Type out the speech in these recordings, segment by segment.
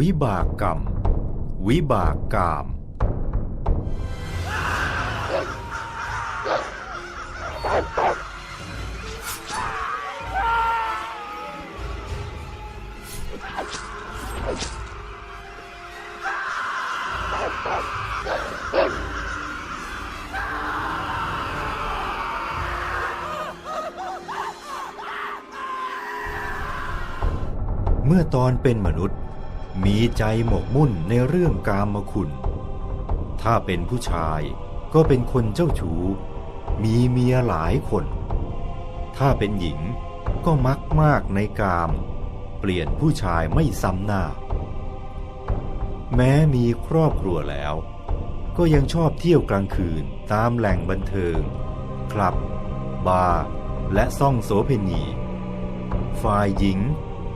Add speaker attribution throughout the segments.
Speaker 1: วิบากกรรม วิบากกาม เมื่อตอนเป็นมนุษย์ มีใจหมกมุ่นในเรื่องกามคุณ ถ้าเป็นผู้ชายก็เป็นคนเจ้าชู้ มีเมียหลายคน ถ้าเป็นหญิงก็มักมากในกาม เปลี่ยนผู้ชายไม่ซ้ำหน้า แม้มีครอบครัวแล้ว ก็ยังชอบเที่ยวกลางคืนตามแหล่งบันเทิง คลับ บาร์และซ่องโสเพณี ฝ่ายหญิง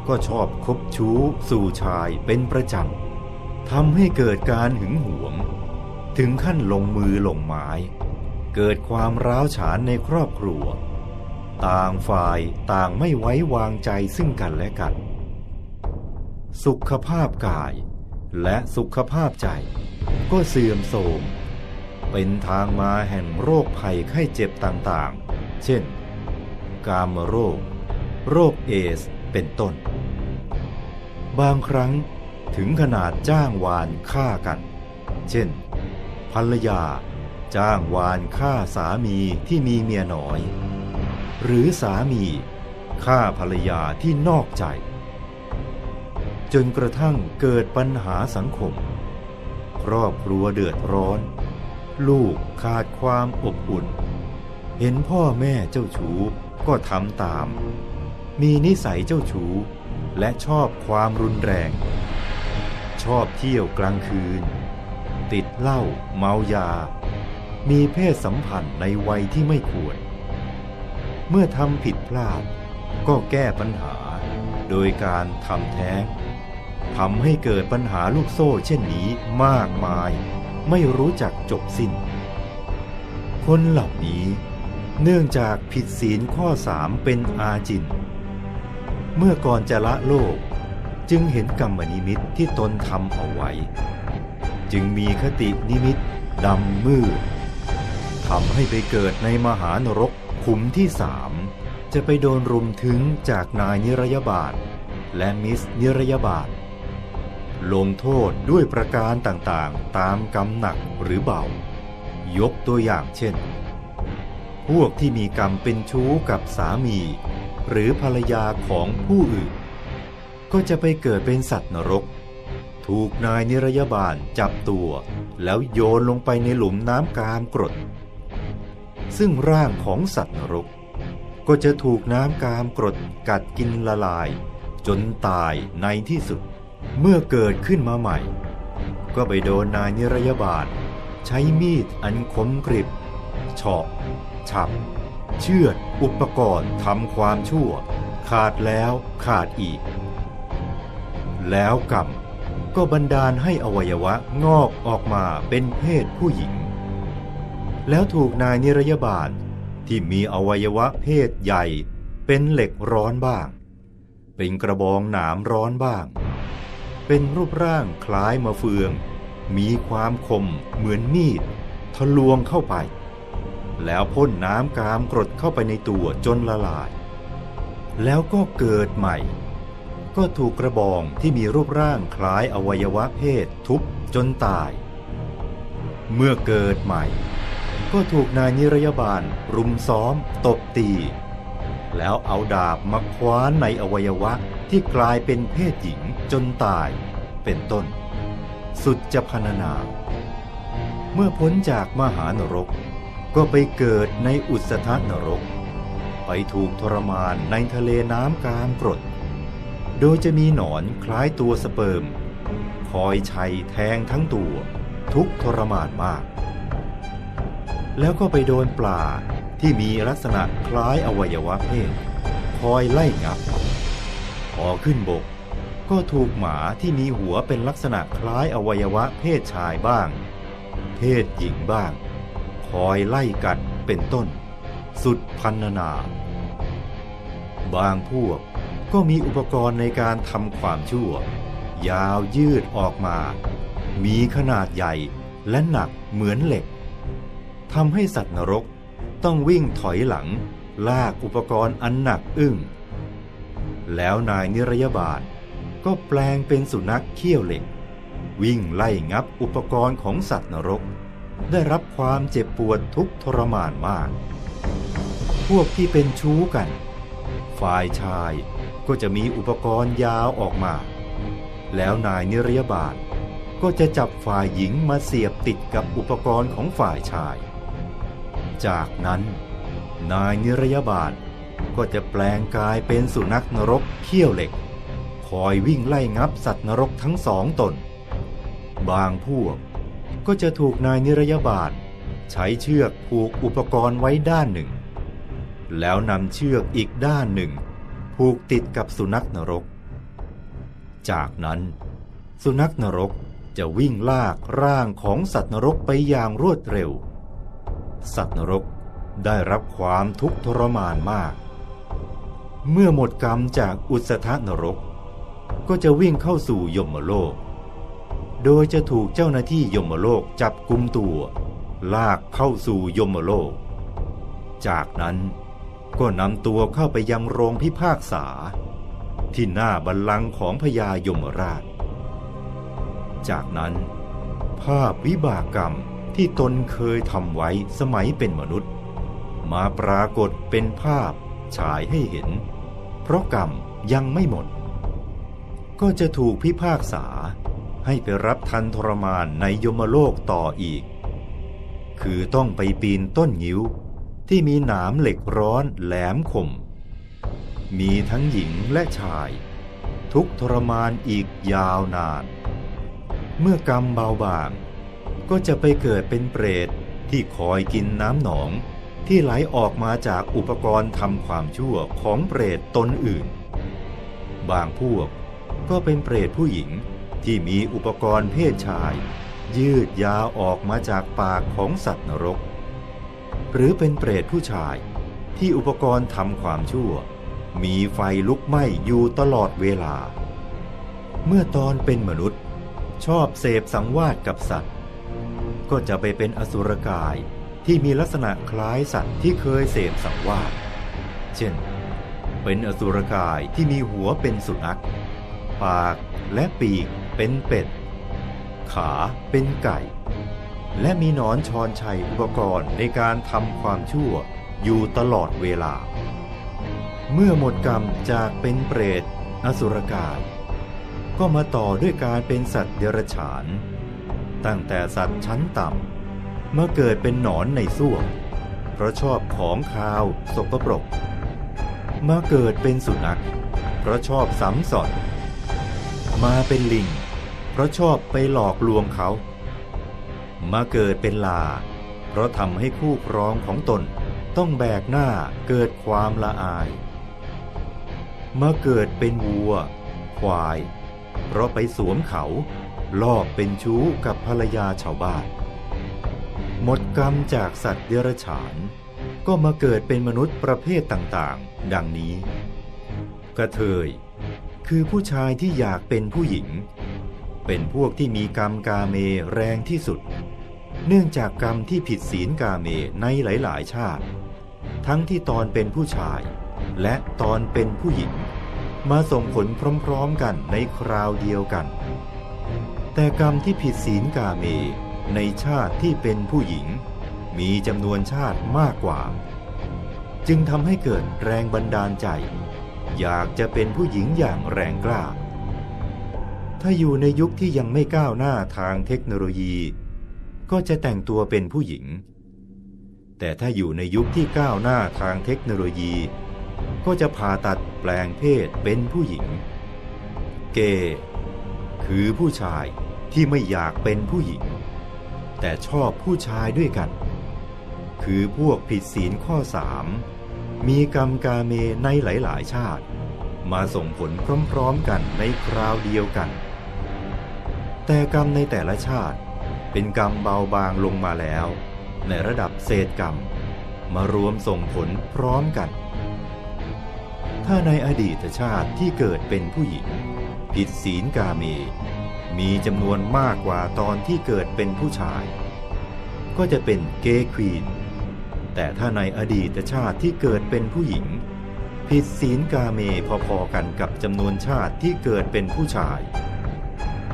Speaker 1: ก็ชอบคบชู้ สู่ชายเป็นประจำทำให้เกิดการหึงหวง ถึงขั้นลงมือลงไม้ เกิดความร้าวฉานในครอบครัว ต่างฝ่ายต่างไม่ไว้วางใจซึ่งกันและกัน สุขภาพกายและสุขภาพใจก็เสื่อมโทรมเป็นทางมาแห่งโรคภัยไข้เจ็บต่างๆ เช่น กามโรค โรคเอส เป็นต้น บางครั้งถึงขนาดจ้างวานฆ่ากัน เช่น ภรรยา จ้างวานฆ่าสามีที่มีเมียน้อย หรือสามีฆ่าภรรยาที่นอกใจ จนกระทั่งเกิดปัญหาสังคม ครอบครัวเดือดร้อน ลูกขาดความอบอุ่น เห็นพ่อแม่เจ้าชู้ก็ทำตาม มีนิสัยเจ้าชู้ และชอบความรุนแรง ชอบเที่ยวกลางคืน ติดเหล้าเมายา มีเพศสัมพันธ์ในวัยที่ไม่ควร เมื่อทำผิดพลาด ก็แก้ปัญหาโดยการทำแท้งทำให้เกิดปัญหาลูกโซ่เช่นนี้มากมาย ไม่รู้จักจบสิ้น คนเหล่านี้เนื่องจากผิดศีลข้อสามเป็นอาจิน เมื่อก่อนจะละโลก จึงเห็นกรรมนิมิตที่ตนทำเอาไว้ จึงมีคตินิมิตดำมืดทำให้ไปเกิดในมหานรกขุมที่สามจะไปโดนรุมถึงจากนายนิรยาบาทและมิสนิรยาบาทลงโทษด้วยประการต่างๆ ตามกรรมหนักหรือเบา ยกตัวอย่างเช่น พวกที่มีกรรมเป็นชู้กับสามี หรือภรรยาของผู้อื่น ก็จะไปเกิดเป็นสัตว์นรก ถูกนายนิรยาบาลจับตัว แล้วโยนลงไปในหลุมน้ำกามกรด ซึ่งร่างของสัตว์นรก ก็จะถูกน้ำกามกรดกัดกินละลาย จนตายในที่สุด เมื่อเกิดขึ้นมาใหม่ ก็ไปโดนนายนิรยาบาลใช้มีดอันคมกริบเฉาะฉับ เชือดอุปกรณ์ทำความชั่ว ขาดแล้วขาดอีก แล้วกรรมก็บันดาลให้อวัยวะงอกออกมาเป็นเพศผู้หญิง แล้วถูกนายนิรยาบาลที่มีอวัยวะเพศใหญ่เป็นเหล็กร้อนบ้าง เป็นกระบองหนามร้อนบ้าง เป็นรูปร่างคล้ายมะเฟือง มีความคมเหมือนมีดทะลวงเข้าไป แล้วพ่นน้ำกามกรดเข้าไปในตัวจนละลาย แล้วก็เกิดใหม่ ก็ถูกกระบองที่มีรูปร่างคล้ายอวัยวะเพศทุบจนตาย เมื่อเกิดใหม่ ก็ถูกนายนิรยาบาล รุมซ้อม ตบตี แล้วเอาดาบมาคว้านในอวัยวะที่กลายเป็นเพศหญิงจนตาย เป็นต้น สุดจะพรรณนา เมื่อพ้นจากมหานรก ก็ไปเกิดในอุสธนรก ไปถูกทรมานในทะเลน้ำกามกรด โดยจะมีหนอนคล้ายตัวสเปิร์ม คอยชัยแทงทั้งตัวทุกทรมานมาก แล้วก็ไปโดนปลาที่มีลักษณะคล้ายอวัยวะเพศ คอยไล่งับ พอขึ้นบก ก็ถูกหมาที่มีหัวเป็นลักษณะคล้ายอวัยวะเพศชายบ้าง เพศหญิงบ้าง คอยไล่กัดเป็นต้น สุดพันนา บางพวกก็มีอุปกรณ์ในการทำความชั่ว ยาวยืดออกมา มีขนาดใหญ่และหนักเหมือนเหล็กทำให้สัตว์นรกต้องวิ่งถอยหลังลากอุปกรณ์อันหนักอึ้ง แล้วนายนิรยบาลก็แปลงเป็นสุนัขเขี้ยวเหล็ก วิ่งไล่งับอุปกรณ์ของสัตว์นรก ได้รับความเจ็บปวดทุกทรมานมาก พวกที่เป็นชู้กัน ฝ่ายชายก็จะมีอุปกรณ์ยาวออกมา แล้วนายนิรยบาลก็จะจับฝ่ายหญิงมาเสียบติดกับอุปกรณ์ของฝ่ายชาย จากนั้น นายนิรยบาลก็จะแปลงกายเป็นสุนัขนรกเขี้ยวเหล็ก คอยวิ่งไล่งับสัตว์นรกทั้งสองตน บางพวก ก็จะถูกนายนิรยบาลใช้เชือกผูกอุปกรณ์ไว้ด้านหนึ่ง แล้วนำเชือกอีกด้านหนึ่ง ผูกติดกับสุนัขนรก จากนั้นสุนัขนรกจะวิ่งลากร่างของสัตว์นรกไปอย่างรวดเร็ว สัตว์นรกได้รับความทุกข์ทรมานมาก เมื่อหมดกรรมจากอุสธนรก ก็จะวิ่งเข้าสู่ยมโลก โดยจะถูกเจ้าหน้าที่ยมโลกจับกุมตัว ลากเข้าสู่ยมโลก จากนั้นก็นำตัวเข้าไปยังโรงพิพากษา ที่หน้าบัลลังก์ของพญายมราช จากนั้น ภาพวิบากกรรมที่ตนเคยทำไว้สมัยเป็นมนุษย์ มาปรากฏเป็นภาพฉายให้เห็น เพราะกรรมยังไม่หมด ก็จะถูกพิพากษา ให้ไปรับทันทรมานในยมโลกต่ออีก คือต้องไปปีนต้นงิ้ว ที่มีหนามเหล็กร้อนแหลมคม มีทั้งหญิงและชาย ทุกทรมานอีกยาวนาน เมื่อกรรมเบาบางก็จะไปเกิดเป็นเปรตที่คอยกินน้ำหนองที่ไหลออกมาจากอุปกรณ์ทำความชั่วของเปรตตนอื่น บางพวกก็เป็นเปรตผู้หญิง ที่มีอุปกรณ์เพศชาย ยืดยาวออกมาจากปากของสัตว์นรก หรือเป็นเปรตผู้ชายที่อุปกรณ์ทำความชั่ว มีไฟลุกไหม้อยู่ตลอดเวลา เมื่อตอนเป็นมนุษย์ ชอบเสพสังวาสกับสัตว์ ก็จะไปเป็นอสุรกายที่มีลักษณะคล้ายสัตว์ที่เคยเสพสังวาสเช่น เป็นอสุรกายที่มีหัวเป็นสุนัข ปากและปีก เป็นเป็ด ขาเป็นไก่ และมีหนอนชอนชัยอุปกรณ์ในการทำความชั่วอยู่ตลอดเวลา เมื่อหมดกรรมจากเป็นเปรต อสุรกายก็มาต่อด้วยการเป็นสัตว์เดรัจฉาน ตั้งแต่สัตว์ชั้นต่ำเมาเกิดเป็นหนอนในส้วมเพราะชอบของคาวสกปรกมาเกิดเป็นสุนัขเพราะชอบซ้ำสอนมาเป็นลิง ราะชอบไปหลอกลวงเขา มาเกิดเป็นลา เพราะทำให้คู่ครองของตนต้องแบกหน้าเกิดความละอาย มาเกิดเป็นวัว ควาย เพราะไปสวมเขาลอบเป็นชู้กับภรรยาชาวบ้าน หมดกรรมจากสัตว์เดรัจฉาน ก็มาเกิดเป็นมนุษย์ประเภทต่างๆ ดังนี้ กระเทย คือผู้ชายที่อยากเป็นผู้หญิง เป็นพวกที่มีกรรมกาเมแรงที่สุด เนื่องจากกรรมที่ผิดศีลกาเมในหลาย ๆ ชาติ ทั้งที่ตอนเป็นผู้ชาย และตอนเป็นผู้หญิง มาส่งผลพร้อม ๆ กันในคราวเดียวกัน แต่กรรมที่ผิดศีลกาเมในชาติที่เป็นผู้หญิง มีจำนวนชาติมากกว่า จึงทำให้เกิดแรงบันดาลใจ อยากจะเป็นผู้หญิงอย่างแรงกล้า ถ้าอยู่ในยุคที่ยังไม่ก้าวหน้าทางเทคโนโลยี ก็จะแต่งตัวเป็นผู้หญิง แต่ถ้าอยู่ในยุคที่ก้าวหน้าทางเทคโนโลยี ก็จะผ่าตัดแปลงเพศเป็นผู้หญิง เกย์คือผู้ชายที่ไม่อยากเป็นผู้หญิง แต่ชอบผู้ชายด้วยกัน คือพวกผิดศีลข้อสามมีกรรมกาเมในหลาย ๆ ชาติ มาส่งผลพร้อม ๆ กันในคราวเดียวกัน แต่กรรมในแต่ละชาติ เป็นกรรมเบาบางลงมาแล้ว ในระดับเศษกรรม มารวมส่งผลพร้อมกัน ถ้าในอดีตชาติที่เกิดเป็นผู้หญิง ผิดศีลกาเม มีจำนวนมากกว่าตอนที่เกิดเป็นผู้ชาย ก็จะเป็นเกย์ควีน แต่ถ้าในอดีตชาติที่เกิดเป็นผู้หญิง ผิดศีลกาเมพอๆกันกับจำนวนชาติที่เกิดเป็นผู้ชาย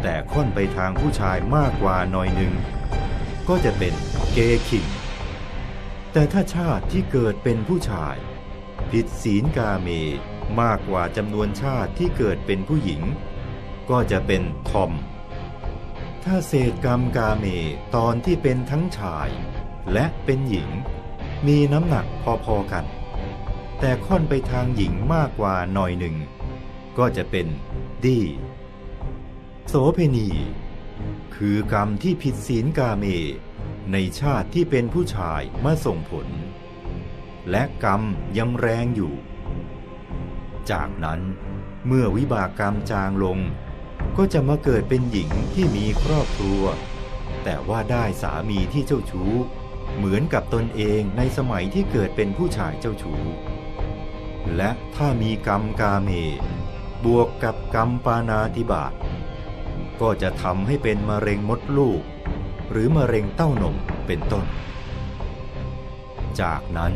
Speaker 1: แต่ค่อนไปทางผู้ชายมากกว่าหน่อยหนึ่ง ก็จะเป็นเกย์คิงแต่ถ้าชาติที่เกิดเป็นผู้ชาย ผิดศีลกาเมมากกว่าจำนวนชาติที่เกิดเป็นผู้หญิง ก็จะเป็นทอม ถ้าเศษกรรมกาเมตอนที่เป็นทั้งชายและเป็นหญิง มีน้ำหนักพอๆกัน แต่ค่อนไปทางหญิงมากกว่าหน่อยหนึ่ง ก็จะเป็นดี โสเพณี คือกรรมที่ผิดศีลกาเม ในชาติที่เป็นผู้ชายมาส่งผล และกรรมยังแรงอยู่ จากนั้นเมื่อวิบากกรรมจางลง ก็จะมาเกิดเป็นหญิงที่มีครอบครัว แต่ว่าได้สามีที่เจ้าชู้ เหมือนกับตนเองในสมัยที่เกิดเป็นผู้ชายเจ้าชู้ และถ้ามีกรรมกาเม บวกกับกรรมปานาติบาต ก็จะทำให้เป็นมะเร็งมดลูก หรือมะเร็งเต้านมเป็นต้น จากนั้น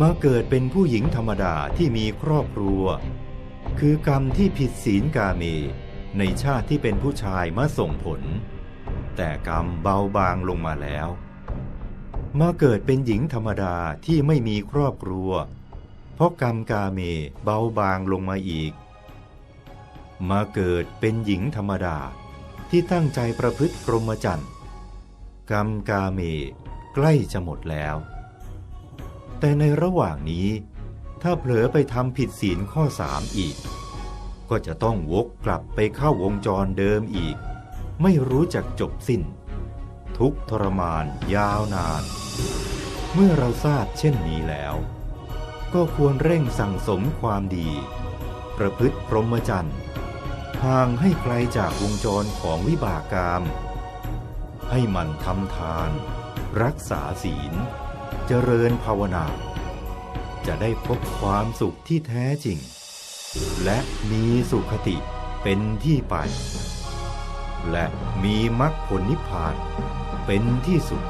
Speaker 1: มาเกิดเป็นผู้หญิงธรรมดาที่มีครอบครัว คือกรรมที่ผิดศีลกาเม ในชาติที่เป็นผู้ชายมาส่งผล แต่กรรมเบาบางลงมาแล้วมาเกิดเป็นหญิงธรรมดาที่ไม่มีครอบครัว เพราะกรรมกาเมเบาบางลงมาอีก มาเกิดเป็นหญิงธรรมดาที่ตั้งใจประพฤติพรหมจรรย์กรรมกาเมใกล้จะหมดแล้ว แต่ในระหว่างนี้ ถ้าเผลอไปทำผิดศีลข้อสามอีก ก็จะต้องวกกลับไปเข้าวงจรเดิมอีก ไม่รู้จักจบสิ้น ทุกทรมานยาวนาน เมื่อเราทราบเช่นนี้แล้ว ก็ควรเร่งสั่งสมความดี ประพฤติพรหมจรรย์ ห่างให้ไกลจากวงจรของวิบากกรรม ให้มันทำทาน รักษาศีล เจริญภาวนา จะได้พบความสุขที่แท้จริง และมีสุขติเป็นที่ไป และมีมรรคผลนิพพานเป็นที่สุด